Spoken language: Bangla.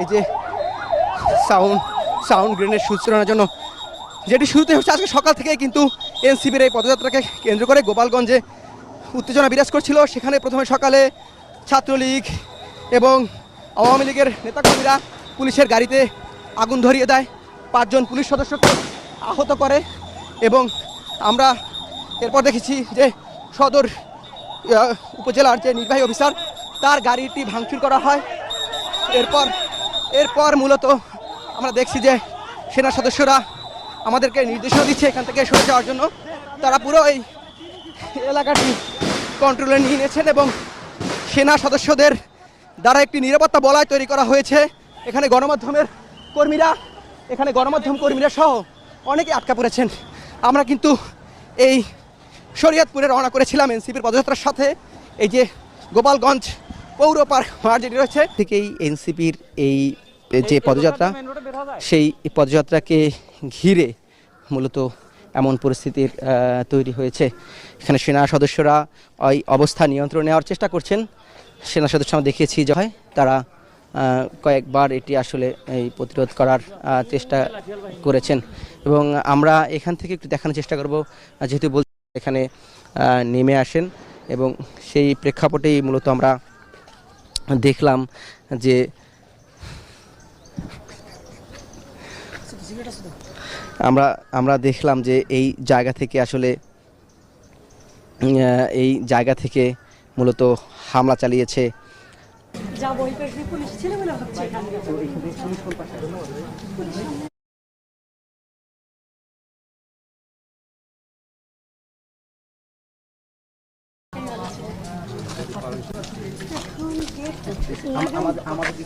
এই যে সাউন্ড সাউন্ড গ্রেনেড সূচনার জন্য। যেটি শুরুতে হচ্ছে আজকে সকাল থেকে কিন্তু এনসিবির এই পদযাত্রাকে কেন্দ্র করে গোপালগঞ্জে উত্তেজনা বিরাজ করছিল। সেখানে প্রথমে সকালে ছাত্রলীগ এবং আওয়ামী লীগের নেতাকর্মীরা পুলিশের গাড়িতে আগুন ধরিয়ে দেয়। পাঁচজন পুলিশ সদস্যকে আহত করে এবং আমরা এরপর দেখেছি যে সদর উপজেলার যে নির্বাহী অফিসার, তার গাড়িটি ভাঙচুর করা হয়। এরপর এরপর মূলত আমরা দেখছি যে সেনা সদস্যরা আমাদেরকে নির্দেশনা দিচ্ছে এখান থেকে সরে যাওয়ার জন্য। তারা পুরো এই এলাকাটি কন্ট্রোলে নিয়ে নিয়েছেন এবং সেনা সদস্যদের দ্বারা একটি নিরাপত্তা বলয় তৈরি করা হয়েছে। এখানে গণমাধ্যমের কর্মীরা, এখানে গণমাধ্যম কর্মীরা সহ অনেকে আটকা পড়েছেন। আমরা কিন্তু এই শরীয়তপুরে রওনা করেছিলাম এনসিপির পদযাত্রার সাথে। এই যে গোপালগঞ্জ পৌর পার্ক মাঠ যেটি রয়েছে থেকেই এনসিপির এই যে পদযাত্রা সেই পদযাত্রাকে ঘিরে মূলত এমন পরিস্থিতির তৈরি হয়েছে। এখানে সেনা সদস্যরা ওই অবস্থা নিয়ন্ত্রণ নেওয়ার চেষ্টা করছেন। সেনা সদস্য আমরা দেখিয়েছি যে হয় তারা কয়েকবার এটি আসলে এই প্রতিরোধ করার চেষ্টা করেছেন। এবং আমরা এখান থেকে একটু দেখানোর চেষ্টা করব যেহেতু বল এখানে নেমে আসেন এবং সেই প্রেক্ষাপটেই মূলত আমরা দেখলাম যে আমরা আমরা দেখলাম যে এই জায়গা থেকে আসলে এই জায়গা থেকে মূলত হামলা চালিয়েছে। যাব ওই পুলিশ ছিল আমাদের আমাদের